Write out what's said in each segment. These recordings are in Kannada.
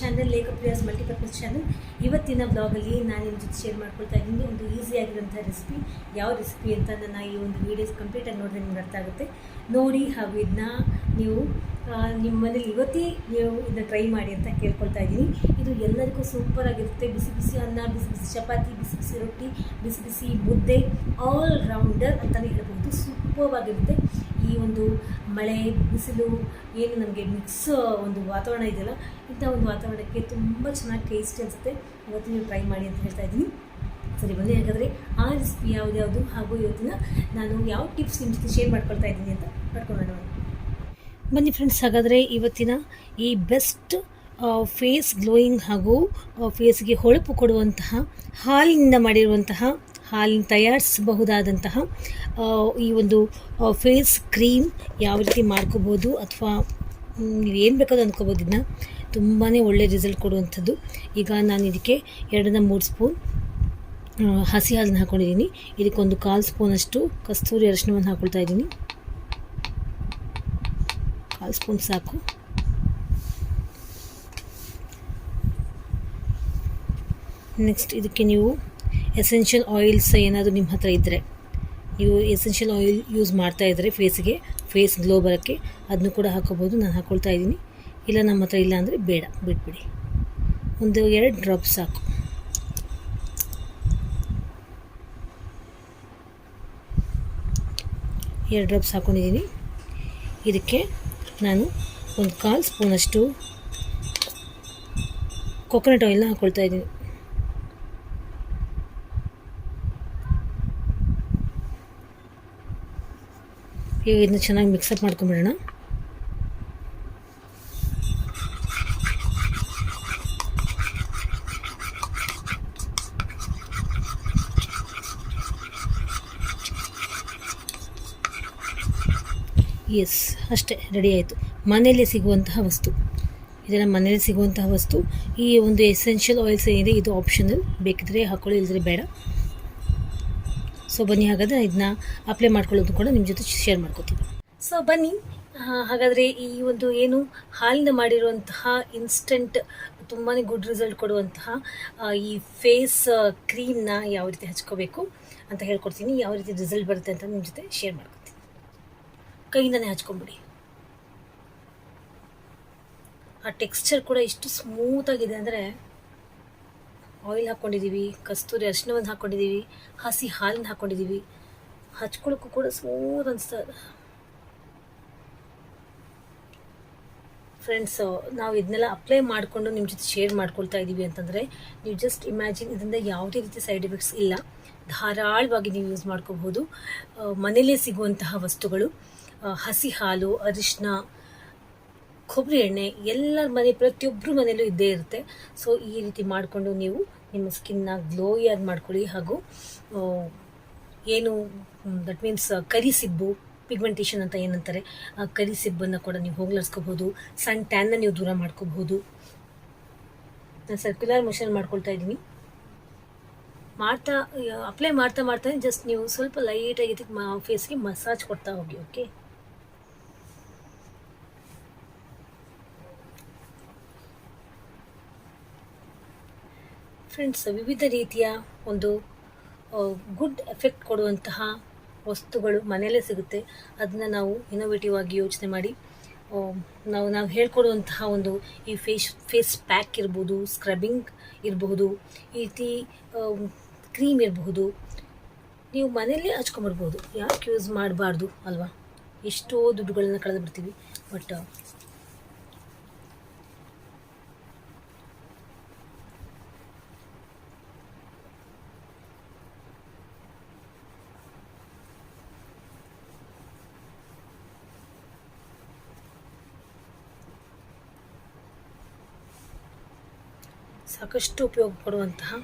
Channel Lekha Priya's multipurpose channel ಇವತ್ತಿನ ಬ್ಲಾಗಲ್ಲಿ ನಾನು ನಿಮ್ಮ ಜೊತೆ ಶೇರ್ ಮಾಡ್ಕೊಳ್ತಾ ಇದ್ದೀನಿ. ಒಂದು ಈಸಿ ಆಗಿರುವಂಥ ರೆಸಿಪಿ ಯಾವ ರೆಸಿಪಿ ಅಂತ ನನ್ನ ಈ ಒಂದು ವೀಡಿಯೋಸ್ ಕಂಪ್ಲೀಟಾಗಿ ನೋಡಿದ್ರೆ ನಿಮ್ಗೆ ಅರ್ಥ ಆಗುತ್ತೆ. ನೋಡಿ ಹಾಗೂ ಇದನ್ನ ನೀವು ನಿಮ್ಮ ಮನೇಲಿ ಇವತ್ತೇ ನೀವು ಇದನ್ನ ಟ್ರೈ ಮಾಡಿ ಅಂತ ಕೇಳ್ಕೊಳ್ತಾ ಇದ್ದೀನಿ. ಇದು ಎಲ್ಲರಿಗೂ ಸೂಪರ್ ಆಗಿರುತ್ತೆ. ಬಿಸಿ ಬಿಸಿ ಅನ್ನ, ಬಿಸಿ ಬಿಸಿ ಚಪಾತಿ, ಬಿಸಿ ಬಿಸಿ ರೊಟ್ಟಿ, ಬಿಸಿ ಬಿಸಿ ಮುದ್ದೆ ಆಲ್ ರೌಂಡರ್ ಅಂತಲೇ ಹೇಳ್ಬೋದು. ಸೂಪರ್ ಆಗಿರುತ್ತೆ. ಈ ಒಂದು ಮಳೆ, ಬಿಸಿಲು, ಏನು ನಮಗೆ ಮಿಕ್ಸ್ ಒಂದು ವಾತಾವರಣ ಇದೆಯಲ್ಲ ಇಂಥ ಒಂದು ವಾತಾವರಣಕ್ಕೆ ತುಂಬ ಚೆನ್ನಾಗಿ ಟೇಸ್ಟಿ ಅನಿಸುತ್ತೆ. ಇವತ್ತು ನೀವು ಟ್ರೈ ಮಾಡಿ ಅಂತ ಹೇಳ್ತಾ ಇದ್ದೀನಿ. ಸರಿ, ಬನ್ನಿ ಹಾಗಾದರೆ ಆ ರೆಸಿಪಿ ಯಾವುದ್ಯಾವುದು ಹಾಗೂ ಇವತ್ತಿನ ನಾನು ಯಾವ ಟಿಪ್ಸ್ ನಿಮ್ಮ ಜೊತೆ ಶೇರ್ ಮಾಡ್ಕೊಳ್ತಾ ಇದ್ದೀನಿ ಅಂತ ಮಾಡ್ಕೊಳ್ಳೋಣ ಬನ್ನಿ. ಫ್ರೆಂಡ್ಸ್, ಹಾಗಾದರೆ ಇವತ್ತಿನ ಈ ಬೆಸ್ಟ್ ಫೇಸ್ ಗ್ಲೋಯಿಂಗ್ ಹಾಗೂ ಫೇಸ್ಗೆ ಹೊಳಪು ಕೊಡುವಂತಹ, ಹಾಲಿನಿಂದ ಮಾಡಿರುವಂತಹ ಹಾಲಿನ ತಯಾರಿಸಬಹುದಾದಂತಹ ಈ ಒಂದು ಫೇಸ್ ಕ್ರೀಮ್ ಯಾವ ರೀತಿ ಮಾಡ್ಕೋಬೋದು ಅಥವಾ ನೀವು ಏನು ಬೇಕಾದ್ರೂ ಅಂದ್ಕೋಬೋದು ಇದನ್ನ ತುಂಬಾ ಒಳ್ಳೆ ರಿಸಲ್ಟ್ ಕೊಡುವಂಥದ್ದು. ಈಗ ನಾನು ಇದಕ್ಕೆ ಎರಡರಿಂದ ಮೂರು ಸ್ಪೂನ್ ಹಸಿ ಹಾಲನ್ನು ಹಾಕ್ಕೊಂಡಿದ್ದೀನಿ ಇದಕ್ಕೊಂದು ಕಾಲು ಸ್ಪೂನಷ್ಟು ಕಸ್ತೂರಿ ಅರಿಶಿನವನ್ನು ಹಾಕ್ಕೊಳ್ತಾ ಇದ್ದೀನಿ. ಕಾಲು ಸ್ಪೂನ್ ಸಾಕು. ನೆಕ್ಸ್ಟ್ ಇದಕ್ಕೆ ನೀವು ಎಸೆನ್ಷಿಯಲ್ ಆಯಿಲ್ಸ್ ಏನಾದರೂ ನಿಮ್ಮ ಹತ್ರ ಇದ್ದರೆ ನೀವು ಎಸೆನ್ಷಿಯಲ್ ಆಯಿಲ್ ಯೂಸ್ ಮಾಡ್ತಾ ಇದ್ದರೆ ಫೇಸ್ಗೆ ಫೇಸ್ ಗ್ಲೋ ಬರೋಕ್ಕೆ ಅದನ್ನು ಕೂಡ ಹಾಕೋಬೋದು. ನಾನು ಹಾಕ್ಕೊಳ್ತಾ ಇದ್ದೀನಿ. ಇಲ್ಲ ನಮ್ಮ ಹತ್ರ ಇಲ್ಲ ಅಂದರೆ ಬೇಡ, ಬಿಟ್ಬಿಡಿ. ಒಂದು ಎರಡು ಡ್ರಾಪ್ ಸಾಕು. ಎರಡು ಡ್ರಾಪ್ಸ್ ಹಾಕ್ಕೊಂಡಿದ್ದೀನಿ ಇದಕ್ಕೆ ನಾನು ಒಂದು ಕಾಲು ಸ್ಪೂನಷ್ಟು ಕೊಕೊನಟ್ ಆಯಿಲ್ನ ಹಾಕ್ಕೊಳ್ತಾ ಇದ್ದೀನಿ. ಈಗ ಇದನ್ನ ಚೆನ್ನಾಗಿ ಮಿಕ್ಸಪ್ ಮಾಡ್ಕೊಂಬಿಡೋಣ. ಎಸ್ ಅಷ್ಟೇ ರೆಡಿ ಆಯಿತು. ಮನೆಯಲ್ಲೇ ಸಿಗುವಂತಹ ವಸ್ತು. ಇದೆಲ್ಲ ಮನೆಯಲ್ಲಿ ಸಿಗುವಂತಹ ವಸ್ತು. ಈ ಒಂದು ಎಸೆನ್ಷಿಯಲ್ ಆಯಿಲ್ಸ್ ಏನಿದೆ, ಇದು ಆಪ್ಷನಲ್ ಬೇಕಿದ್ರೆ ಹಾಕೊಳ್ಳಿ ಇಲ್ಲದ್ರೆ ಬೇಡ. ಸೊ ಬನ್ನಿ, ಹಾಗಾದರೆ ಇದನ್ನ ಅಪ್ಲೈ ಮಾಡ್ಕೊಳ್ಳೋದು ಕೂಡ ನಿಮ್ಮ ಜೊತೆ ಶೇರ್ ಮಾಡ್ಕೋತೀನಿ. ಸೊ ಬನ್ನಿ ಹಾಗಾದರೆ ಈ ಒಂದು ಏನು ಹಾಲಿನ ಮಾಡಿರುವಂತಹ ಇನ್ಸ್ಟೆಂಟ್ ತುಂಬಾ ಗುಡ್ ರಿಸಲ್ಟ್ ಕೊಡುವಂತಹ ಈ ಫೇಸ್ ಕ್ರೀಮ್ನ ಯಾವ ರೀತಿ ಹಚ್ಕೋಬೇಕು ಅಂತ ಹೇಳ್ಕೊಡ್ತೀನಿ. ಯಾವ ರೀತಿ ರಿಸಲ್ಟ್ ಬರುತ್ತೆ ಅಂತ ನಿಮ್ಮ ಜೊತೆ ಶೇರ್ ಮಾಡ್ಕೊತೀನಿ. ಕೈಯಿಂದನೇ ಹಚ್ಕೊಂಡ್ಬಿಡಿ ಆ ಟೆಕ್ಸ್ಚರ್ ಕೂಡ ಇಷ್ಟು ಸ್ಮೂತಾಗಿದೆ ಅಂದರೆ ಆಯಿಲ್ ಹಾಕ್ಕೊಂಡಿದ್ದೀವಿ ಕಸ್ತೂರಿ ಅರಿಶಿನವನ್ನು ಹಾಕ್ಕೊಂಡಿದ್ದೀವಿ ಹಸಿ ಹಾಲನ್ನ ಹಾಕ್ಕೊಂಡಿದ್ದೀವಿ ಹಚ್ಕೊಳ್ಳೋಕ್ಕೂ ಕೂಡ ಸ್ಮೂತ್ ಅನಿಸ್ತದೆ ಫ್ರೆಂಡ್ಸ್ ನಾವು ಇದನ್ನೆಲ್ಲ ಅಪ್ಲೈ ಮಾಡಿಕೊಂಡು ನಿಮ್ಮ ಜೊತೆ ಶೇರ್ ಮಾಡ್ಕೊಳ್ತಾ ಇದ್ದೀವಿ ಅಂತಂದರೆ ನೀವು ಜಸ್ಟ್ ಇಮ್ಯಾಜಿನ್ ಇದರಿಂದ ಯಾವುದೇ ರೀತಿ ಸೈಡ್ ಎಫೆಕ್ಟ್ಸ್ ಇಲ್ಲ. ಧಾರಾಳವಾಗಿ ನೀವು ಯೂಸ್ ಮಾಡ್ಕೋಬಹುದು. ಮನೆಯಲ್ಲೇ ಸಿಗುವಂತಹ ವಸ್ತುಗಳು. ಹಸಿ ಹಾಲು ಅರಿಶಿನ ಕೊಬ್ಬರಿ ಎಣ್ಣೆ ಎಲ್ಲರ ಮನೆ ಪ್ರತಿಯೊಬ್ಬರ ಮನೆಯಲ್ಲೂ ಇದ್ದೇ ಇರುತ್ತೆ. ಸೊ ಈ ರೀತಿ ಮಾಡಿಕೊಂಡು ನೀವು ನಿಮ್ಮ ಸ್ಕಿನ್ನ ಗ್ಲೋಯಾಗಿ ಮಾಡ್ಕೊಳ್ಳಿ ಹಾಗೂ ಏನು ದಟ್ ಮೀನ್ಸ್ ಕರಿಸಿಬ್ಬು ಪಿಗ್ಮೆಂಟೇಷನ್ ಅಂತ ಏನಂತಾರೆ, ಆ ಕರಿಸಿಬ್ಬನ್ನು ಕೂಡ ನೀವು ಹೋಗ್ಲಾಡ್ಸ್ಕೋಬೋದು. ಸಣ್ಣ ಟ್ಯಾನ್ನ ನೀವು ದೂರ ಮಾಡ್ಕೋಬಹುದು ನಾನು ಸರ್ಕ್ಯುಲರ್ ಮೋಷನ್ ಮಾಡ್ಕೊಳ್ತಾ ಇದ್ದೀನಿ. ಮಾಡ್ತಾ ಅಪ್ಲೈ ಮಾಡ್ತಾ ಮಾಡ್ತಾನೆ ಜಸ್ಟ್ ನೀವು ಸ್ವಲ್ಪ ಲೈಟಾಗಿ ಇದಕ್ಕೆ ಮಾ ಫೇಸ್ಗೆ ಮಸಾಜ್ ಕೊಡ್ತಾ ಹೋಗಿ ಓಕೆ ಫ್ರೆಂಡ್ಸ್ ವಿವಿಧ ರೀತಿಯ ಒಂದು ಗುಡ್ ಎಫೆಕ್ಟ್ ಕೊಡುವಂತಹ ವಸ್ತುಗಳು ಮನೆಯಲ್ಲೇ ಸಿಗುತ್ತೆ. ಅದನ್ನು ನಾವು ಇನೋವೇಟಿವ್ ಆಗಿ ಯೋಚನೆ ಮಾಡಿ ನಾವು ನಾವು ಹೇಳ್ಕೊಡುವಂತಹ ಒಂದು ಈ ಫೇಸ್ ಫೇಸ್ ಪ್ಯಾಕ್ ಇರ್ಬೋದು ಸ್ಕ್ರಬ್ಬಿಂಗ್ ಇರಬಹುದು ಈ ರೀತಿ ಕ್ರೀಮ್ ಇರಬಹುದು ನೀವು ಮನೆಯಲ್ಲೇ ಹಚ್ಕೊಂಬರ್ಬೋದು. ಯಾಕೆ ಯೂಸ್ ಮಾಡಬಾರ್ದು ಅಲ್ವಾ? ಎಷ್ಟೋ ದುಡ್ಡುಗಳನ್ನ ಕಳೆದು ಬಿಡ್ತೀವಿ ಬಟ್ ಸಾಕಷ್ಟು ಉಪಯೋಗ ಪಡುವಂತಹ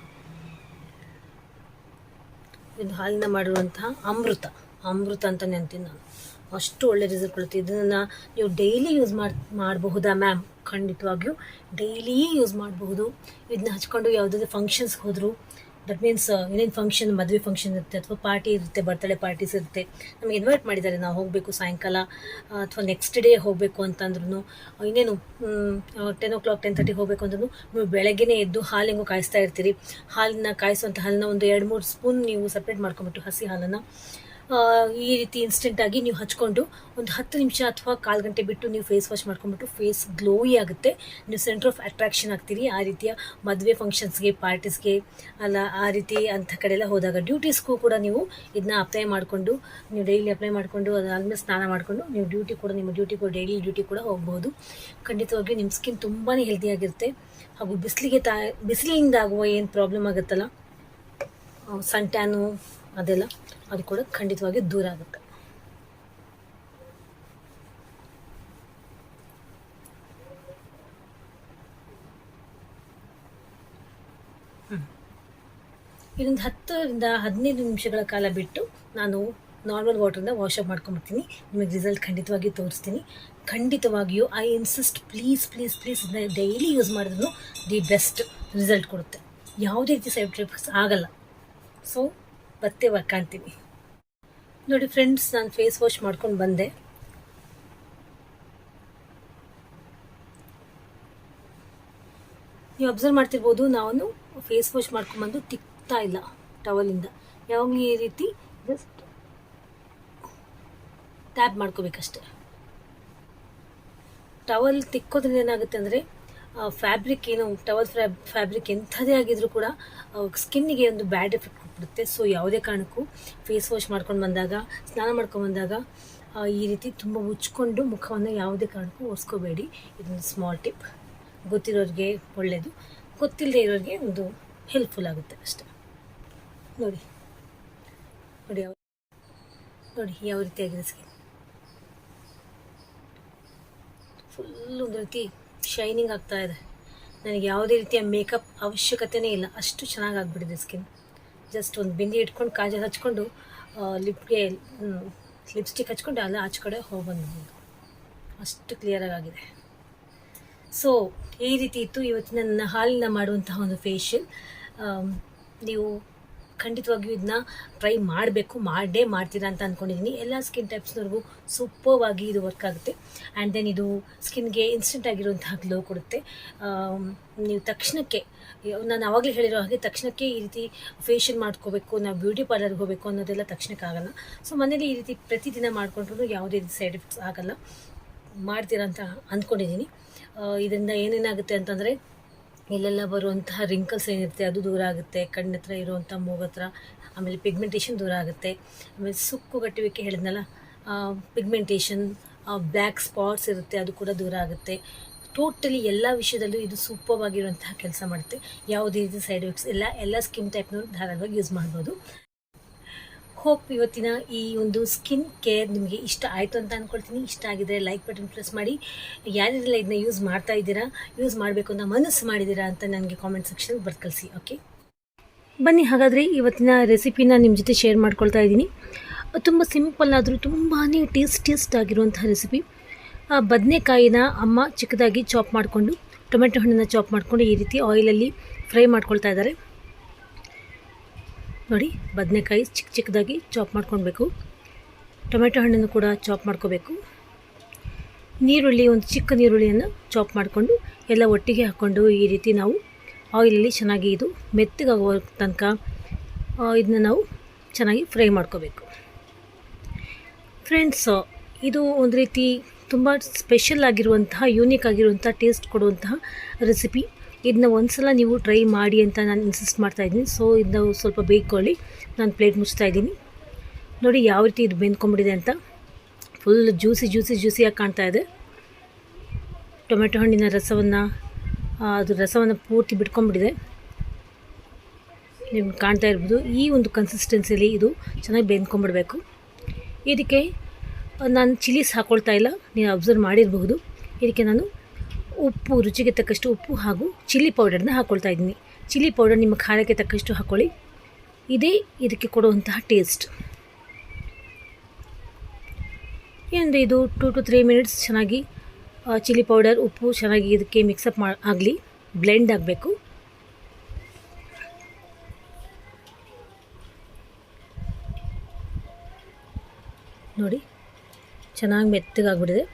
ಇದು ಹಾಲಿನ ಮಾಡಿರುವಂತಹ ಅಮೃತ. ಅಮೃತ ಅಂತ ನೆನ್ತೀನಿ ನಾನು. ಅಷ್ಟು ಒಳ್ಳೆ ರಿಸಲ್ಟ್ ಕೊಡುತ್ತೆ. ಇದನ್ನು ನೀವು ಡೈಲಿ ಯೂಸ್ ಮಾಡಿ, ಮಾಡಬಹುದಾ ಮ್ಯಾಮ್ ಖಂಡಿತವಾಗಿಯೂ ಡೈಲಿ ಯೂಸ್ ಮಾಡಬಹುದು. ಇದನ್ನ ಹಚ್ಕೊಂಡು ಯಾವುದಾದ್ರೂ ಫಂಕ್ಷನ್ಸ್ಗೆ ಹೋದರೂ ದಟ್ ಮೀನ್ಸ್ ಏನೇನು ಫಂಕ್ಷನ್ ಮದುವೆ ಫಂಕ್ಷನ್ ಇರುತ್ತೆ ಅಥವಾ ಪಾರ್ಟಿ ಇರುತ್ತೆ ಬರ್ತ್ಡೇ ಪಾರ್ಟೀಸ್ ಇರುತ್ತೆ, ನಮಗೆ ಇನ್ವೈಟ್ ಮಾಡಿದ್ದಾರೆ. ನಾವು ಹೋಗಬೇಕು ಸಾಯಂಕಾಲ ಅಥವಾ ನೆಕ್ಸ್ಟ್ ಡೇ ಹೋಗಬೇಕು ಅಂತಂದ್ರೂ ಇನ್ನೇನು ಟೆನ್ ಓ ಕ್ಲಾಕ್ ಟೆನ್ ತರ್ಟಿಗೆ ಹೋಗಬೇಕು ಅಂದ್ರೂ ನೀವು ಬೆಳಗ್ಗೆನೇ ಎದ್ದು ಹಾಲು ಹೆಂಗೋ ಕಾಯಿಸ್ತಾ ಇರ್ತೀರಿ. ಹಾಲನ್ನ ಕಾಯಿಸುವಂಥ ಹಾಲನ್ನ ಒಂದು ಎರಡು ಮೂರು ಸ್ಪೂನ್ ನೀವು ಸಪ್ರೇಟ್ ಮಾಡ್ಕೊಂಬಿಟ್ಟು ಹಸಿ ಹಾಲನ್ನು ಈ ರೀತಿ ಇನ್ಸ್ಟೆಂಟಾಗಿ ನೀವು ಹಚ್ಕೊಂಡು ಒಂದು ಹತ್ತು ನಿಮಿಷ ಅಥವಾ ಕಾಲು ಗಂಟೆ ಬಿಟ್ಟು ನೀವು ಫೇಸ್ ವಾಶ್ ಮಾಡ್ಕೊಂಡ್ಬಿಟ್ಟು ಫೇಸ್ ಗ್ಲೋಯಿ ಆಗುತ್ತೆ. ನೀವು ಸೆಂಟರ್ ಆಫ್ ಅಟ್ರಾಕ್ಷನ್ ಆಗ್ತೀರಿ. ಆ ರೀತಿಯ ಮದುವೆ ಫಂಕ್ಷನ್ಸ್ಗೆ ಪಾರ್ಟೀಸ್ಗೆ ಅಲ್ಲ ಆ ರೀತಿ ಅಂಥ ಕಡೆ ಎಲ್ಲ ಹೋದಾಗ ಡ್ಯೂಟೀಸ್ಗೂ ಕೂಡ ನೀವು ಇದನ್ನ ಅಪ್ಲೈ ಮಾಡಿಕೊಂಡು, ನೀವು ಡೈಲಿ ಅಪ್ಲೈ ಮಾಡಿಕೊಂಡು, ಅದಾದಮೇಲೆ ಸ್ನಾನ ಮಾಡಿಕೊಂಡು ನೀವು ಡ್ಯೂಟಿ ಕೂಡ, ನಿಮ್ಮ ಡ್ಯೂಟಿ ಕೂಡ ಡೈಲಿ ಡ್ಯೂಟಿ ಕೂಡ ಹೋಗ್ಬೋದು. ಖಂಡಿತವಾಗಿಯೂ ನಿಮ್ಮ ಸ್ಕಿನ್ ತುಂಬಾ ಹೆಲ್ದಿಯಾಗಿರುತ್ತೆ ಹಾಗೂ ಬಿಸಿಲಿಗೆ ತಾ ಬಿಸಿಲಿಂದ ಆಗುವ ಏನು ಪ್ರಾಬ್ಲಮ್ ಆಗುತ್ತಲ್ಲ ಸನ್ ಟ್ಯಾನು ಅದೆಲ್ಲ. ಅದು ಕೂಡ ಖಂಡಿತವಾಗಿ ದೂರ ಆಗುತ್ತೆ. ಇದೊಂದು ಹತ್ತರಿಂದ ಹದಿನೈದು ನಿಮಿಷಗಳ ಕಾಲ ಬಿಟ್ಟು ನಾನು ನಾರ್ಮಲ್ ವಾಟ್ರಿಂದ ವಾಶ್ ಅಪ್ ಮಾಡ್ಕೊಂಬಿಡ್ತೀನಿ. ನಿಮಗೆ ರಿಸಲ್ಟ್ ಖಂಡಿತವಾಗಿ ತೋರಿಸ್ತೀನಿ. ಖಂಡಿತವಾಗಿಯೂ I insist please please please ಇದನ್ನ ಡೈಲಿ ಯೂಸ್ ಮಾಡಿದ್ರು ದಿ ಬೆಸ್ಟ್ ರಿಸಲ್ಟ್ ಕೊಡುತ್ತೆ. ಯಾವುದೇ ರೀತಿ ಸೈಡ್ ಎಫೆಕ್ಟ್ಸ್ ಆಗಲ್ಲ. ಸೊ ಮತ್ತೆ ಕಾಣ್ತೀನಿ. ನೋಡಿ ಫ್ರೆಂಡ್ಸ್ ನಾನು ಫೇಸ್ ವಾಶ್ ಮಾಡ್ಕೊಂಡು ಬಂದೆ. ನೀವು ಅಬ್ಸರ್ವ್ ಮಾಡ್ತಿರ್ಬೋದು, ನಾನು ಫೇಸ್ ವಾಶ್ ಮಾಡ್ಕೊಂಬಂದು ತಿಕ್ತಾ ಇಲ್ಲ ಟವಲಿಂದ ಯಾವಾಗಲೂ ಈ ರೀತಿ ಜಸ್ಟ್ ಟ್ಯಾಪ್ ಮಾಡ್ಕೋಬೇಕಷ್ಟೆ. ಟವಲ್ ತಿಕ್ಕೋದ್ರಿಂದ ಏನಾಗುತ್ತೆ ಅಂದರೆ ಫ್ಯಾಬ್ರಿಕ್ ಏನು ಟವಲ್ ಫ್ಯಾಬ್ ಫ್ಯಾಬ್ರಿಕ್ ಎಂಥದೇ ಆಗಿದ್ರೂ ಕೂಡ ಸ್ಕಿನ್ನಿಗೆ ಒಂದು ಬ್ಯಾಡ್ ಎಫೆಕ್ಟ್ ಕೊಟ್ಬಿಡುತ್ತೆ ಸೊ ಯಾವುದೇ ಕಾರಣಕ್ಕೂ ಫೇಸ್ ವಾಶ್ ಮಾಡ್ಕೊಂಡು ಬಂದಾಗ, ಸ್ನಾನ ಮಾಡ್ಕೊಂಡು ಬಂದಾಗ ಈ ರೀತಿ ತುಂಬ ಉಚ್ಕೊಂಡು ಮುಖವನ್ನು ಯಾವುದೇ ಕಾರಣಕ್ಕೂ ಒರೆಸ್ಕೋಬೇಡಿ. ಇದೊಂದು ಸ್ಮಾಲ್ ಟಿಪ್ ಗೊತ್ತಿರೋರಿಗೆ ಒಳ್ಳೆಯದು ಗೊತ್ತಿಲ್ಲದೆ ಇರೋರಿಗೆ ಒಂದು ಹೆಲ್ಪ್ಫುಲ್ ಆಗುತ್ತೆ ಅಷ್ಟೆ. ನೋಡಿ. ನೋಡಿ ಯಾವ ನೋಡಿ ಯಾವ ರೀತಿಯಾಗಿದೆ ಸ್ಕಿನ್ ಫುಲ್ ಒಂದು ರೀತಿ ಶೈನಿಂಗ್ ಆಗ್ತಾ ಇದೆ. ನನಗೆ ಯಾವುದೇ ರೀತಿಯ ಮೇಕಪ್ ಅವಶ್ಯಕತೆನೇ ಇಲ್ಲ. ಅಷ್ಟು ಚೆನ್ನಾಗಿ ಆಗ್ಬಿಟ್ಟಿದೆ ಸ್ಕಿನ್ ಜಸ್ಟ್ ಒಂದು ಬಿಂದಿ ಇಟ್ಕೊಂಡು ಕಾಜಲ್ ಹಚ್ಕೊಂಡು ಲಿಪ್ಗೆ ಲಿಪ್ಸ್ಟಿಕ್ ಹಚ್ಕೊಂಡು ಅಲ್ಲ ಆಚೆ ಕಡೆ ಹೋಗಿ ಬಂದ್ಬೋದು ಅಷ್ಟು ಕ್ಲಿಯರಾಗಿ ಆಗಿದೆ ಸೊ ಈ ರೀತಿ ಇತ್ತು ಇವತ್ತು ನನ್ನ ಹಾಲಿನ ಮಾಡುವಂತಹ ಒಂದು ಫೇಶಿಯಲ್ ನೀವು ಖಂಡಿತವಾಗಿಯೂ ಇದನ್ನ ಟ್ರೈ ಮಾಡಬೇಕು, ಮಾಡೇ ಮಾಡ್ತೀರಾ ಅಂತ ಅಂದ್ಕೊಂಡಿದ್ದೀನಿ ಎಲ್ಲ ಸ್ಕಿನ್ ಟೈಪ್ಸ್ನವ್ರಿಗೂ ಸೂಪರ್ವಾಗಿ ಇದು ವರ್ಕ್ ಆಗುತ್ತೆ. ಆ್ಯಂಡ್ ದೆನ್ ಇದು ಸ್ಕಿನ್ಗೆ ಇನ್ಸ್ಟೆಂಟ್ ಆಗಿರುವಂತಹ ಗ್ಲೋ ಕೊಡುತ್ತೆ. ನೀವು ತಕ್ಷಣಕ್ಕೆ, ನಾನು ಆವಾಗಲೇ ಹೇಳಿರೋ ಹಾಗೆ ತಕ್ಷಣಕ್ಕೆ ಈ ರೀತಿ ಫೇಶಿಯಲ್ ಮಾಡ್ಕೋಬೇಕು, ನಾವು ಬ್ಯೂಟಿ ಪಾರ್ಲರ್ಗೆ ಹೋಗಬೇಕು ಅನ್ನೋದೆಲ್ಲ ತಕ್ಷಣಕ್ಕೆ ಆಗಲ್ಲ. ಸೊ ಮನೇಲಿ ಈ ರೀತಿ ಪ್ರತಿದಿನ ಮಾಡಿಕೊಂಡ್ರೂ ಯಾವುದೇ ರೀತಿ ಸೈಡ್ ಎಫೆಕ್ಟ್ಸ್ ಆಗಲ್ಲ. ಮಾಡ್ತೀರಾ ಅಂತ ಅಂದ್ಕೊಂಡಿದ್ದೀನಿ ಇದರಿಂದ ಏನೇನಾಗುತ್ತೆ ಅಂತಂದರೆ ಇಲ್ಲೆಲ್ಲ ಬರುವಂತಹ ರಿಂಕಲ್ಸ್ ಏನಿರುತ್ತೆ, ಅದು ದೂರ ಆಗುತ್ತೆ ಕಣ್ಣ ಹತ್ರ ಇರುವಂಥ ಮೂಗತ್ರ ಆಮೇಲೆ ಪಿಗ್ಮೆಂಟೇಷನ್ ದೂರ ಆಗುತ್ತೆ. ಆಮೇಲೆ ಸುಕ್ಕು ಗಟ್ಟುವಿಕೆ ಹೇಳಿದ್ನಲ್ಲ ಪಿಗ್ಮೆಂಟೇಷನ್ ಬ್ಲ್ಯಾಕ್ ಸ್ಪಾಟ್ಸ್ ಇರುತ್ತೆ, ಅದು ಕೂಡ ದೂರ ಆಗುತ್ತೆ. ಟೋಟಲಿ ಎಲ್ಲ ವಿಷಯದಲ್ಲೂ ಇದು ಸೂಪರ್ವಾಗಿರುವಂತಹ ಕೆಲಸ ಮಾಡುತ್ತೆ. ಯಾವುದೇ ರೀತಿ ಸೈಡ್ ಎಫೆಕ್ಟ್ಸ್ ಎಲ್ಲ ಎಲ್ಲ ಸ್ಕಿನ್ ಟೈಪ್ನವರು ಧಾರಾಳವಾಗಿ ಯೂಸ್ ಮಾಡ್ಬೋದು. ಹೋಪ್ ಇವತ್ತಿನ ಈ ಒಂದು ಸ್ಕಿನ್ ಕೇರ್ ನಿಮಗೆ ಇಷ್ಟ ಆಯಿತು ಅಂತ ಅಂದ್ಕೊಳ್ತೀನಿ ಇಷ್ಟ ಆಗಿದ್ರೆ ಲೈಕ್ ಬಟನ್ ಪ್ರೆಸ್ ಮಾಡಿ. ಯಾರ್ಯಾರೆಲ್ಲ ಇದನ್ನ ಯೂಸ್ ಮಾಡ್ತಾ ಇದ್ದೀರಾ ಯೂಸ್ ಮಾಡಬೇಕು ಅಂತ ಮನಸ್ಸು ಮಾಡಿದ್ದೀರಾ ಅಂತ ನನಗೆ ಕಾಮೆಂಟ್ ಸೆಕ್ಷನ್ ಬರ್ದು ಕಳಿಸಿ ಓಕೆ ಬನ್ನಿ, ಹಾಗಾದರೆ ಇವತ್ತಿನ ರೆಸಿಪಿನ ನಿಮ್ಮ ಜೊತೆ ಶೇರ್ ಮಾಡ್ಕೊಳ್ತಾ ಇದ್ದೀನಿ. ತುಂಬ ಸಿಂಪಲ್ ಆದರೂ ತುಂಬಾ ಟೇಸ್ಟಿಯಸ್ಟ್ ಆಗಿರುವಂಥ ರೆಸಿಪಿ ಬದನೆಕಾಯಿನ ಅಮ್ಮ ಚಿಕ್ಕದಾಗಿ ಚಾಪ್ ಮಾಡಿಕೊಂಡು, ಟೊಮೆಟೊ ಹಣ್ಣನ್ನು ಚಾಪ್ ಮಾಡಿಕೊಂಡು ಈ ರೀತಿ ಆಯಿಲಲ್ಲಿ ಫ್ರೈ ಮಾಡ್ಕೊಳ್ತಾ ಇದ್ದಾರೆ. ನೋಡಿ, ಬದನೆಕಾಯಿ ಚಿಕ್ಕ ಚಿಕ್ಕದಾಗಿ ಚಾಪ್ ಮಾಡ್ಕೊಳ್ಬೇಕು. ಟೊಮೆಟೊ ಹಣ್ಣನ್ನು ಕೂಡ ಚಾಪ್ ಮಾಡ್ಕೋಬೇಕು ನೀರುಳ್ಳಿ, ಒಂದು ಚಿಕ್ಕ ನೀರುಳ್ಳಿಯನ್ನು ಚಾಪ್ ಮಾಡಿಕೊಂಡು ಎಲ್ಲ ಒಟ್ಟಿಗೆ ಹಾಕ್ಕೊಂಡು ಈ ರೀತಿ ನಾವು ಆಯಿಲಲ್ಲಿ ಚೆನ್ನಾಗಿ ಇದು ಮೆತ್ತಗಾಗುವ ತನಕ ಇದನ್ನ ನಾವು ಚೆನ್ನಾಗಿ ಫ್ರೈ ಮಾಡ್ಕೋಬೇಕು ಫ್ರೆಂಡ್ಸ್, ಇದು ಒಂದು ರೀತಿ ತುಂಬ ಸ್ಪೆಷಲ್ ಆಗಿರುವಂತಹ, ಯೂನಿಕ್ ಆಗಿರುವಂಥ ಟೇಸ್ಟ್ ಕೊಡುವಂತಹ ರೆಸಿಪಿ. ಇದನ್ನ ಒಂದ್ಸಲ ನೀವು ಟ್ರೈ ಮಾಡಿ ಅಂತ ನಾನು ಇನ್ಸಿಸ್ಟ್ ಮಾಡ್ತಾ ಇದ್ದೀನಿ. ಸೊ ಇದನ್ನ ಸ್ವಲ್ಪ ಬೇಯ್ಕೊಳ್ಳಿ. ನಾನು ಪ್ಲೇಟ್ ಮುಚ್ತಾ ಇದ್ದೀನಿ. ನೋಡಿ ಯಾವ ರೀತಿ ಇದು ಬೆಂದ್ಕೊಂಬಿಟ್ಟಿದೆ ಅಂತ. ಫುಲ್ ಜ್ಯೂಸಿ ಜ್ಯೂಸಿ ಜ್ಯೂಸಿಯಾಗಿ ಕಾಣ್ತಾ ಇದೆ. ಟೊಮೆಟೊ ಹಣ್ಣಿನ ರಸವನ್ನು ಅದು ರಸವನ್ನು ಪೂರ್ತಿ ಬಿಟ್ಕೊಂಡ್ಬಿಟ್ಟಿದೆ. ನಿಮ್ಗೆ ಕಾಣ್ತಾ ಇರ್ಬೋದು. ಈ ಒಂದು ಕನ್ಸಿಸ್ಟೆನ್ಸಿಯಲ್ಲಿ ಇದು ಚೆನ್ನಾಗಿ ಬೆಂದ್ಕೊಂಡ್ಬಿಡ್ಬೇಕು. ಇದಕ್ಕೆ, ನಾನು ಚಿಲ್ಲೀಸ್ ಹಾಕ್ಕೊಳ್ತಾ ಇಲ್ಲ. ನೀವು ಅಬ್ಸರ್ವ್ ಮಾಡಿರಬಹುದು. ಇದಕ್ಕೆ ನಾನು ಉಪ್ಪು, ರುಚಿಗೆ ತಕ್ಕಷ್ಟು ಉಪ್ಪು ಹಾಗೂ ಚಿಲ್ಲಿ ಪೌಡರ್ನ ಹಾಕ್ಕೊಳ್ತಾ ಇದ್ದೀನಿ. ಚಿಲ್ಲಿ ಪೌಡರ್ ನಿಮ್ಮ ಖಾರಕ್ಕೆ ತಕ್ಕಷ್ಟು ಹಾಕ್ಕೊಳ್ಳಿ ಇದೇ ಇದಕ್ಕೆ ಕೊಡುವಂತಹ ಟೇಸ್ಟ್. ಏನಂದರೆ ಇದು? ಟೂ ಟು ತ್ರೀ ಮಿನಿಟ್ಸ್ ಚೆನ್ನಾಗಿ ಚಿಲ್ಲಿ ಪೌಡರ್, ಉಪ್ಪು ಚೆನ್ನಾಗಿ ಇದಕ್ಕೆ ಮಿಕ್ಸಪ್ ಮಾ, ಆಗಲಿ ಬ್ಲೆಂಡ್ ಆಗಬೇಕು. ನೋಡಿ, ಚೆನ್ನಾಗಿ ಮೆತ್ತಗಾಗ್ಬಿಟ್ಟಿದೆ.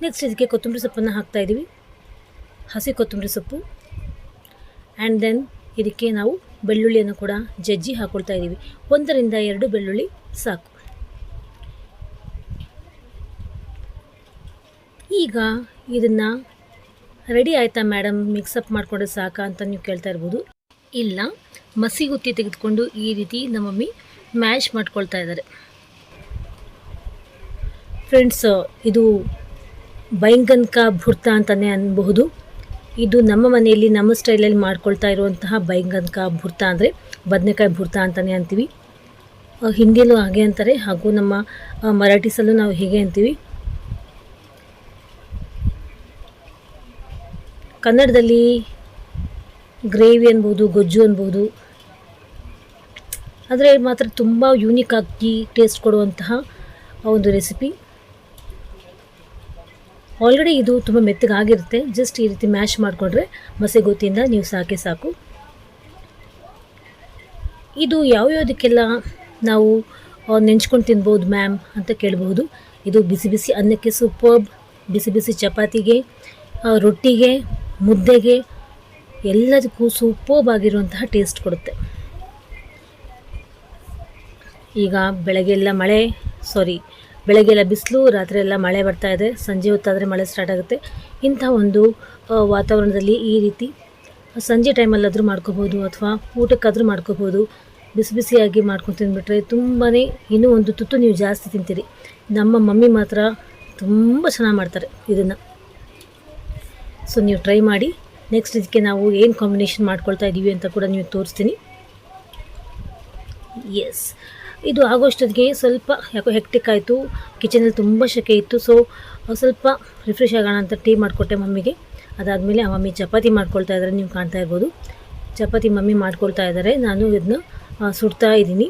ನೆಕ್ಸ್ಟ್ ಇದಕ್ಕೆ ಕೊತ್ತಂಬರಿ ಸೊಪ್ಪನ್ನು ಹಾಕ್ತಾ ಇದ್ದೀವಿ ಹಸಿ ಕೊತ್ತಂಬರಿ ಸೊಪ್ಪು ಆ್ಯಂಡ್ ದೆನ್ ಇದಕ್ಕೆ ನಾವು ಬೆಳ್ಳುಳ್ಳಿಯನ್ನು ಕೂಡ ಜಜ್ಜಿ ಹಾಕ್ಕೊಳ್ತಾ ಇದ್ದೀವಿ ಒಂದರಿಂದ ಎರಡು ಬೆಳ್ಳುಳ್ಳಿ ಸಾಕು ಈಗ ಇದನ್ನು ರೆಡಿ ಆಯಿತಾ ಮೇಡಮ್ ಮಿಕ್ಸಪ್ ಮಾಡಿಕೊಂಡ್ರೆ ಸಾಕಾ ಅಂತ ನೀವು ಕೇಳ್ತಾ ಇರ್ಬೋದು ಇಲ್ಲ ಮಸಿಗುತ್ತಿ ತೆಗೆದುಕೊಂಡು ಈ ರೀತಿ ನಮ್ಮ ಮಮ್ಮಿ ಮ್ಯಾಶ್ ಮಾಡ್ಕೊಳ್ತಾ ಇದ್ದಾರೆ ಫ್ರೆಂಡ್ಸ್ ಇದು ಬೈಂಗನ್ ಕಾ ಭುರ್ತ ಅಂತಲೇ ಅನ್ಬಹುದು. ಇದು ನಮ್ಮ ಮನೆಯಲ್ಲಿ, ನಮ್ಮ ಸ್ಟೈಲಲ್ಲಿ ಮಾಡ್ಕೊಳ್ತಾ ಇರುವಂತಹ ಕಾ ಭುರ್ತ ಅಂದರೆ ಬದನೆಕಾಯಿ ಭುರ್ತ ಅಂತಲೇ ಅಂತೀವಿ. ಹಿಂದಿಯಲ್ಲೂ ಹಾಗೆ ಅಂತಾರೆ. ಹಾಗೂ ನಮ್ಮ ಮರಾಠಿಸಲ್ಲೂ ನಾವು ಹೀಗೆ ಅಂತೀವಿ. ಕನ್ನಡದಲ್ಲಿ ಗ್ರೇವಿ ಅನ್ಬೋದು, ಗೊಜ್ಜು ಅನ್ಬೋದು. ಆದರೆ ಮಾತ್ರ ತುಂಬ ಯೂನಿಕ್ ಆಗಿ ಟೇಸ್ಟ್ ಕೊಡುವಂತಹ ಒಂದು ರೆಸಿಪಿ ಆಲ್ರೆಡಿ ಇದು ತುಂಬ ಮೆತ್ತಗಾಗಿರುತ್ತೆ. ಜಸ್ಟ್ ಈ ರೀತಿ ಮ್ಯಾಶ್ ಮಾಡಿಕೊಂಡ್ರೆ ಮಸೆಗೋತಿಯಿಂದ ನೀವು ಸಾಕೆ ಸಾಕು. ಇದು ಯಾವ್ಯಾವುದಕ್ಕೆಲ್ಲ ನಾವು ನೆಂಚ್ಕೊಂಡು ತಿನ್ಬೋದು ಮ್ಯಾಮ್ ಅಂತ ಕೇಳಬಹುದು. ಇದು ಬಿಸಿ ಬಿಸಿ ಅನ್ನಕ್ಕೆ ಸೂಪರ್ಬ್ ಬಿಸಿ ಬಿಸಿ ಚಪಾತಿಗೆ ರೊಟ್ಟಿಗೆ, ಮುದ್ದೆಗೆ ಎಲ್ಲದಕ್ಕೂ ಸೂಪರ್ಬ್ ಆಗಿರುವಂತಹ ಟೇಸ್ಟ್ ಕೊಡುತ್ತೆ. ಈಗ ಬೆಳಗ್ಗೆಲ್ಲ ಮಳೆ ಸಾರಿ ಬೆಳಗ್ಗೆಲ್ಲ ಬಿಸಿಲು, ರಾತ್ರಿ ಎಲ್ಲ ಮಳೆ ಬರ್ತಾ ಇದೆ. ಸಂಜೆ ಹೊತ್ತಾದರೆ ಮಳೆ ಸ್ಟಾರ್ಟ್ ಆಗುತ್ತೆ. ಇಂಥ ಒಂದು ವಾತಾವರಣದಲ್ಲಿ ಈ ರೀತಿ ಸಂಜೆ ಟೈಮಲ್ಲಾದರೂ ಮಾಡ್ಕೋಬೋದು ಅಥವಾ ಊಟಕ್ಕಾದರೂ ಮಾಡ್ಕೋಬೋದು ಬಿಸಿ ಬಿಸಿಯಾಗಿ ಮಾಡ್ಕೊಂಡು ತಿಂದುಬಿಟ್ರೆ ತುಂಬಾ ಇನ್ನೂ ಒಂದು ತುತ್ತು ನೀವು ಜಾಸ್ತಿ ತಿಂತೀರಿ. ನಮ್ಮ ಮಮ್ಮಿ ಮಾತ್ರ ತುಂಬ ಚೆನ್ನಾಗಿ ಮಾಡ್ತಾರೆ ಇದನ್ನು. ಸೊ ನೀವು ಟ್ರೈ ಮಾಡಿ ನೆಕ್ಸ್ಟ್ ಇದಕ್ಕೆ ನಾವು ಏನು ಕಾಂಬಿನೇಷನ್ ಮಾಡ್ಕೊಳ್ತಾ ಇದ್ದೀವಿ ಅಂತ ಕೂಡ ನೀವು ತೋರಿಸ್ತೀನಿ. ಎಸ್ ಇದು ಆಗೋಷ್ಟೊತ್ತಿಗೆ ಸ್ವಲ್ಪ ಯಾಕೋ ಹೆಕ್ಟಿಕ್ ಆಯಿತು. ಕಿಚನಲ್ಲಿ ತುಂಬ ಶೆಕೆ ಇತ್ತು. ಸೊ ಸ್ವಲ್ಪ ರಿಫ್ರೆಶ್ ಆಗೋಣ ಅಂತ ಟೀ ಮಾಡಿಕೊಟ್ಟೆ ಮಮ್ಮಿಗೆ. ಅದಾದಮೇಲೆ ಆ ಮಮ್ಮಿ ಚಪಾತಿ ಮಾಡ್ಕೊಳ್ತಾ ಇದ್ದಾರೆ ನೀವು ಕಾಣ್ತಾ ಇರ್ಬೋದು. ಚಪಾತಿ ಮಮ್ಮಿ ಮಾಡ್ಕೊಳ್ತಾ ಇದ್ದಾರೆ ನಾನು ಇದನ್ನ ಸುಡ್ತಾ ಇದ್ದೀನಿ.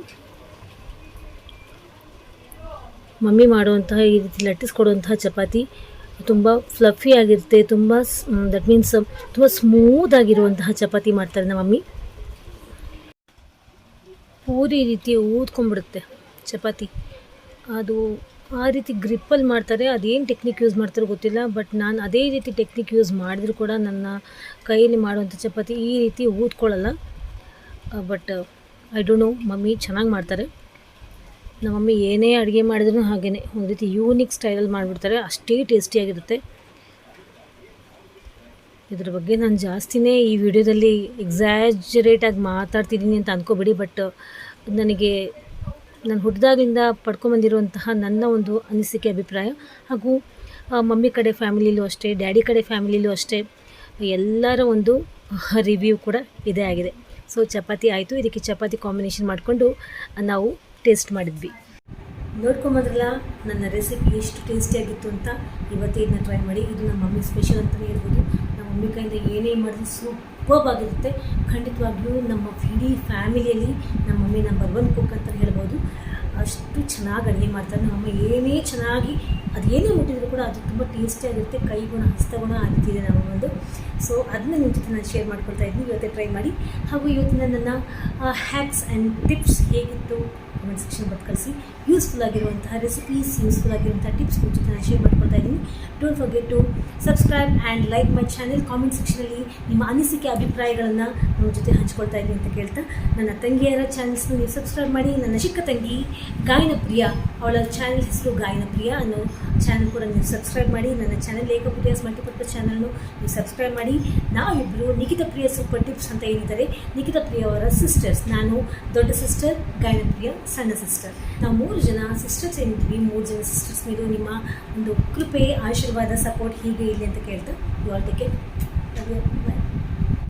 ಮಮ್ಮಿ ಮಾಡುವಂತಹ ಈ ರೀತಿ ಲಟ್ಟಿಸ್ಕೊಡುವಂತಹ ಚಪಾತಿ ತುಂಬ ಫ್ಲಫಿ ಆಗಿರುತ್ತೆ. ತುಂಬ ದಟ್ ಮೀನ್ಸ್ ತುಂಬ ಸ್ಮೂತ್ ಆಗಿರುವಂತಹ ಚಪಾತಿ ಮಾಡ್ತಾರೆ ನಮ್ಮ ಮಮ್ಮಿ. ಪೂರಿ ರೀತಿ ಊದ್ಕೊಂಡ್ಬಿಡುತ್ತೆ ಚಪಾತಿ. ಅದು ಆ ರೀತಿ ಗ್ರಿಪ್ಪಲ್ಲಿ ಮಾಡ್ತಾರೆ, ಅದೇನು ಟೆಕ್ನಿಕ್ ಯೂಸ್ ಮಾಡ್ತಾರೋ ಗೊತ್ತಿಲ್ಲ ಬಟ್ ನಾನು ಅದೇ ರೀತಿ ಟೆಕ್ನಿಕ್ ಯೂಸ್ ಮಾಡಿದ್ರು ಕೂಡ ನನ್ನ ಕೈಯಲ್ಲಿ ಮಾಡುವಂಥ ಚಪಾತಿ ಈ ರೀತಿ ಊದ್ಕೊಳ್ಳಲ್ಲ. But I don't know mummy ಚೆನ್ನಾಗಿ ಮಾಡ್ತಾರೆ. ನಮ್ಮ ಮಮ್ಮಿ ಏನೇ ಅಡುಗೆ ಮಾಡಿದ್ರು ಹಾಗೇ ಒಂದು ರೀತಿ ಯೂನಿಕ್ ಸ್ಟೈಲಲ್ಲಿ ಮಾಡಿಬಿಡ್ತಾರೆ, ಅಷ್ಟೇ ಟೇಸ್ಟಿಯಾಗಿರುತ್ತೆ ಇದ್ರ ಬಗ್ಗೆ ನಾನು ಜಾಸ್ತಿನೇ ಈ ವಿಡಿಯೋದಲ್ಲಿ ಎಕ್ಸಾಜರೇಟಾಗಿ ಮಾತಾಡ್ತಿದ್ದೀನಿ ಅಂತ ಅಂದ್ಕೋಬೇಡಿ ಬಟ್ ನನಗೆ ನಾನು ಹುಟ್ಟಿದಾಗಿಂದ ಪಡ್ಕೊಂಬಂದಿರುವಂತಹ ನನ್ನ ಒಂದು ಅನಿಸಿಕೆ, ಅಭಿಪ್ರಾಯ. ಹಾಗೂ ಮಮ್ಮಿ ಕಡೆ ಫ್ಯಾಮಿಲಿಲೂ ಅಷ್ಟೇ, ಡ್ಯಾಡಿ ಕಡೆ ಫ್ಯಾಮಿಲಿಲೂ ಅಷ್ಟೇ, ಎಲ್ಲರ ಒಂದು ರಿವ್ಯೂ ಕೂಡ ಇದೇ ಆಗಿದೆ. ಸೊ ಚಪಾತಿ ಆಯಿತು. ಇದಕ್ಕೆ ಚಪಾತಿ ಕಾಂಬಿನೇಷನ್ ಮಾಡಿಕೊಂಡು ನಾವು ಟೇಸ್ಟ್ ಮಾಡಿದ್ವಿ. ನೋಡ್ಕೊಂಬಂದ್ರಲ್ಲ ನನ್ನ ರೆಸಿಪಿ ಎಷ್ಟು ಟೇಸ್ಟಿಯಾಗಿತ್ತು ಅಂತ ಇವತ್ತೇ ಇದನ್ನ ಟ್ರೈ ಮಾಡಿ. ಇದು ನಮ್ಮ ಮಮ್ಮಿ ಸ್ಪೆಷಲ್ ಅಂತಲೇ ಹೇಳ್ಬೋದು. ನಮ್ಮ ಕೈಯಿಂದ ಏನೇ ಮಾಡಿದ್ರು ಸೂಪರ್ಬ್ ಆಗಿರುತ್ತೆ. ಖಂಡಿತವಾಗ್ಲೂ ನಮ್ಮ ಇಡೀ ಫ್ಯಾಮಿಲಿಯಲ್ಲಿ ನಮ್ಮ ಮಮ್ಮಿ ನಂಬರ್ ಒನ್ ಕುಕ್ ಅಂತ ಹೇಳ್ಬೋದು. ಅಷ್ಟು ಚೆನ್ನಾಗಿ ಅಡುಗೆ ಮಾಡ್ತಾರೆ. ನಮ್ಮ ಏನೇ ಚೆನ್ನಾಗಿ ಅದು ಏನೇ ಮುಟ್ಟಿದ್ರು ಕೂಡ ಅದು ತುಂಬ ಟೇಸ್ಟಿಯಾಗಿರುತ್ತೆ ಕೈಗುಣ, ಹಸ್ತಗುಣ ಆಗ್ತಿದೆ ನಮ್ಮ ಒಂದು ಸೊ ಅದನ್ನ ನಿಮ್ಮ ಜೊತೆ ನಾನು ಶೇರ್ ಮಾಡ್ಕೊಳ್ತಾ ಇದ್ದೀನಿ ಇವತ್ತೇ ಟ್ರೈ ಮಾಡಿ. ಹಾಗೂ ಇವತ್ತಿನ ನನ್ನ ಹ್ಯಾಕ್ಸ್ ಆ್ಯಂಡ್ ಟಿಪ್ಸ್ ಹೇಗಿತ್ತು? ಕಮೆಂಟ್ ಸೆಕ್ಷನ್ ಬಟ್ ಕಳಿಸಿ. ಯೂಸ್ಫುಲ್ ಆಗಿರುವಂತಹ ರೆಸಿಪೀಸ್ ಯೂಸ್ಫುಲ್ ಆಗಿರುವಂತಹ ಟಿಪ್ಸ್ ಜೊತೆ ನಾನು ಶೇರ್ ಮಾಡ್ಕೊಳ್ತಾ ಇದ್ದೀನಿ. Don't forget to subscribe and like my channel comment ಸೆಕ್ಷನಲ್ಲಿ ನಿಮ್ಮ ಅನಿಸಿಕೆ, ಅಭಿಪ್ರಾಯಗಳನ್ನು ನಮ್ಮ ಜೊತೆ ಹಂಚ್ಕೊಳ್ತಾ ಇದ್ದೀನಿ ಅಂತ ಕೇಳ್ತಾ. ನನ್ನ ತಂಗಿಯರ ಚಾನಲ್ಸ್ನ ನೀವು ಸಬ್ಸ್ಕ್ರೈಬ್ ಮಾಡಿ, ನನ್ನ ಚಿಕ್ಕ ತಂಗಿ ಗಾಯನ ಪ್ರಿಯ ಅವಳ ಚಾನೆಲ್ ಹೆಸರು ಗಾಯನ ಪ್ರಿಯ ಅನ್ನೋ ಚಾನಲ್ ಕೂಡ ನೀವು ಸಬ್ಸ್ಕ್ರೈಬ್ ಮಾಡಿ, ನನ್ನ ಚಾನೆಲ್ ಏಕಪ್ರಿಯಾಸ್ ಮಲ್ಟಿಪರ್ಪಸ್ ಚಾನಲ್ನು ನೀವು ಸಬ್ಸ್ಕ್ರೈಬ್ ಮಾಡಿ. ನಾವಿಬ್ಬರು ನಿಖಿತ ಪ್ರಿಯ ಸೂಪರ್ ಟಿಪ್ಸ್ ಅಂತ ಏನಿದ್ದಾರೆ. ನಿಖಿತ ಪ್ರಿಯ ಅವರ ಸಿಸ್ಟರ್ಸ್ ನಾನು ದೊಡ್ಡ ಸಿಸ್ಟರ್ ಗಾಯನ ಪ್ರಿಯ ಸಣ್ಣ ಸಿಸ್ಟರ್ ನಾವು ಮೂರು ಜನ ಸಿಸ್ಟರ್ಸ್ ಏನಿದ್ವಿ ಮೂರು ಜನ ಸಿಸ್ಟರ್ಸ್ ಮೇಲೂ ನಿಮ್ಮ ಒಂದು ಕೃಪೆ, ಆಶೀರ್ವಾದ ಸಪೋರ್ಟ್ ಹೀಗೆ ಇಲ್ಲಿ ಅಂತ ಕೇಳ್ತಾ ಯು ಆಲ್ ಟೇಕ್ ಬಾಯ್